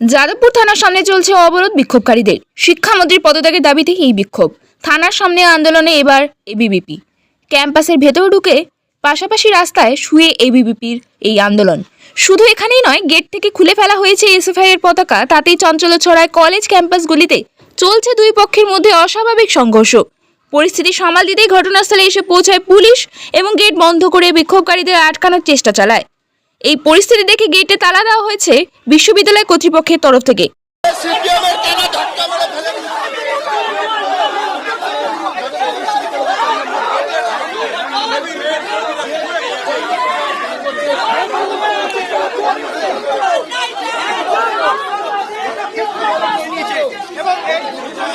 যাদবপুর থানার সামনে চলছে অবরোধ বিক্ষোভকারীদের। শিক্ষামন্ত্রীর পদত্যাগের দাবিতে এই বিক্ষোভ। থানার সামনে আন্দোলনে এবার এবিবিপি ক্যাম্পাসের ভেতর ঢুকে পাশাপাশি রাস্তায় শুয়ে এবিভিপির এই আন্দোলন। শুধু এখানেই নয়, গেট থেকে খুলে ফেলা হয়েছে এসএফআই এর পতাকা। তাতেই চঞ্চল ছড়ায় কলেজ ক্যাম্পাসগুলিতে। চলছে দুই পক্ষের মধ্যে অস্বাভাবিক সংঘর্ষ। পরিস্থিতি সামাল দিতেই ঘটনাস্থলে এসে পৌঁছায় পুলিশ এবং গেট বন্ধ করে বিক্ষোভকারীদের আটকানোর চেষ্টা চালায়। এই পরিস্থিতি দেখে গেটে তালা দেওয়া হয়েছে বিশ্ববিদ্যালয় কর্তৃপক্ষের তরফ থেকে সিপিএমের টানা ধাক্কা মেরে ফেলে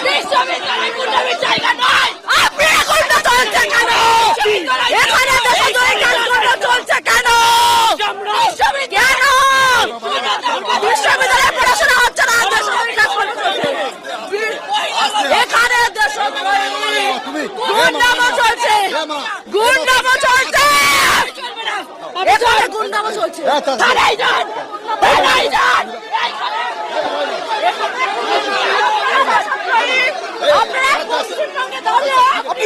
বিশ্ববিদ্যালয় গুন্ডামির জায়গা নয় আপনি গুন্ডা চলছে কেন এখানে দেশে ধরে কাজকর্ম চলছে কেন কেন বিশ্ববিদ্যালয়ে পড়াশোনা হচ্ছে না দেশে ধরে কাজকর্ম চলছে এখানে দেশে গুন্ডামো চলছে। গুন্ডামো চলছে। এখানে গুন্ডামো চলছে। থানায় যান থানায় যান। আপনারা পশ্চিমবঙ্গে দাঁড়িয়ে আপনি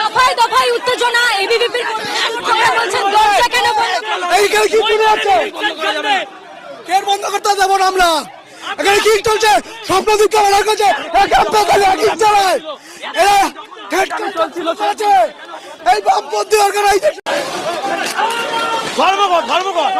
দফায় দফায় উত্তেজনা এবিভিপির বলছেন দরজা কেন বন্ধ করল? কি আছে। ফের বন্ধ করতে দেব না আমরা। এখানে কি চলছে? স্বপ্নদীপ কেমন করছে চালায় এরা চলছিল চলছে। এই বামপন্থী অর্গানাইজেশন ধর্মঘট ধর্মঘট।